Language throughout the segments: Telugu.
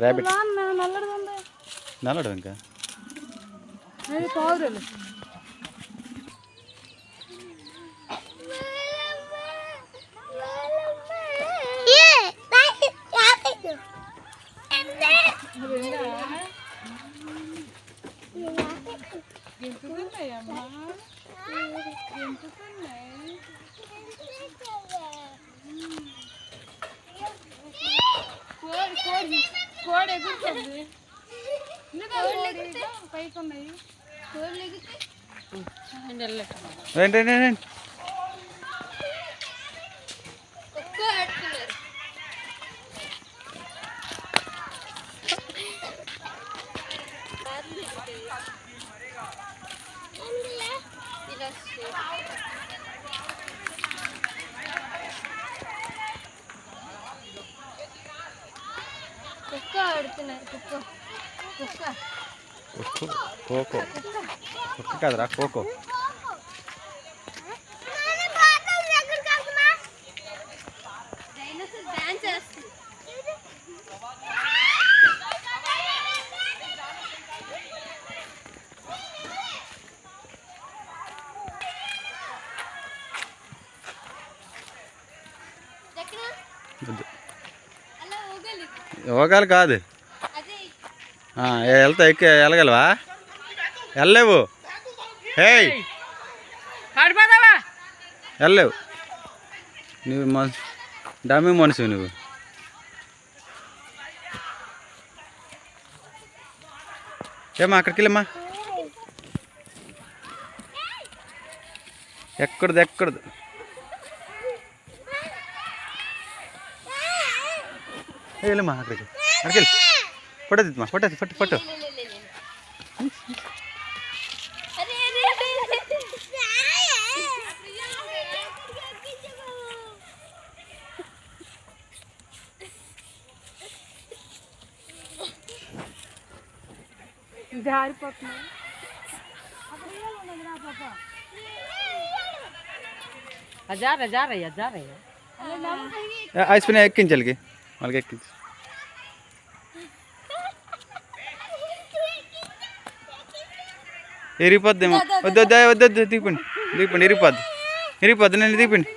Rabbit ನಲ್ಲಡದಂಕ Thank you. కోడి ఎగురుతుంది. పైకి ఉన్నాయి. రండి రండి రండి కుక్క ఆడుతున్నారు కుక్క కాదురా ఊగలి యోగాలు కాదు వెళ్తా ఎక్కి వెళ్ళగలవా? వెళ్ళలేవు. హేయ్ వెళ్ళలేవు. నువ్వు మన డమ్మి మనిషి నువ్వు. ఏమా అక్కడికి వెళ్ళమ్మా ఎక్కడది ఎక్కడదు? ఏ, వెళ్ళమ్మా అక్కడికి. అక్కడికి फटा दी मा फ़ोटो फ़ोटो फट। झाड़ पकना हज़ार हज़ार हज़ार आइस पीने एक किन चल गए माल एक किन ఇరిగిపోద్దేమో వద్దు వద్దు వద్దు దిగిపోండి దిగిపోండి ఇరిగిపోద్ది ఇరిగిపోద్ది నేను దిగిపోండి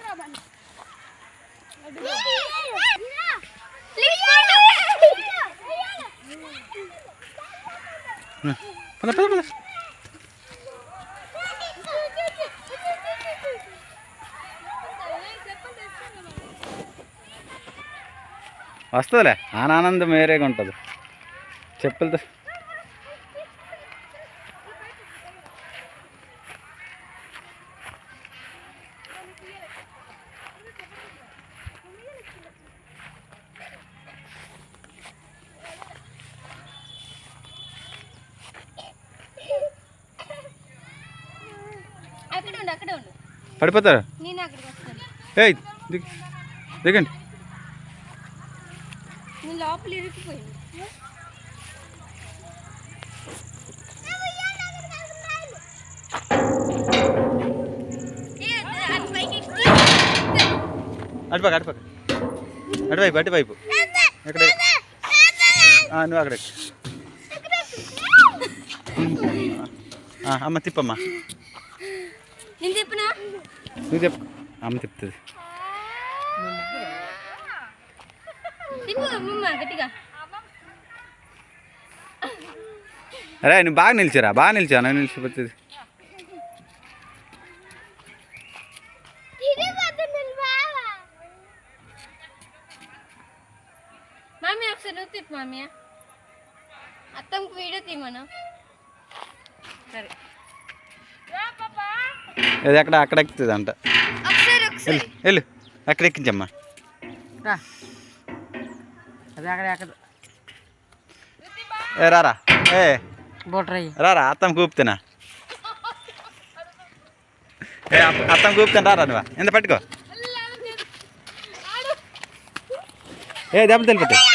పద పద పద. వస్తుందిలే. ఆన ఆనందం వేరేగా ఉంటుంది. చెప్పులతో పడిపోతారు? దిగ్ దిగండి. లోపల ఏ, అటుపక్క అటుపక్క అటువైపు అటువైపు ఎక్కడ? నువ్వు అక్కడ. అమ్మ తిప్పమ్మా. నువ్వు చెప్ అమ్మ చెప్తుంది. అరే నువ్వు బాగా నిలిచారా బాగా నిలిచా నాకు నిలిచిపోతుంది. మామీ ఒకసారి నువ్వు తిప్పు మామీ అత్తమ్మకి వీడియో తీయమను. సరే. అది అక్కడ అక్కడ ఎక్కుతుంది అంట వెళ్ళు అక్కడ ఎక్కించమ్మా. రా. అది అక్కడ అక్కడ. ఏ రారా. ఏ. రారా అత్తం కూపుతున్నా. ఏ అత్త- అత్తం కూపుతాను రారా నువ్వు. ఎంత పట్టుకో. ఏ దెబ్బ తెలిపట్టు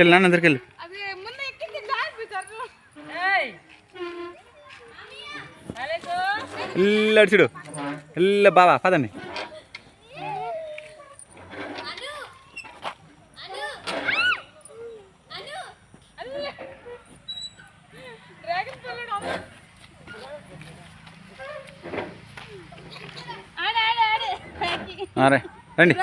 వెళ్ళి నాన్న అందరికి వెళ్ళి. ఇల్లడిచుడు ఇల్ల బావా పదండి. అరే రండి.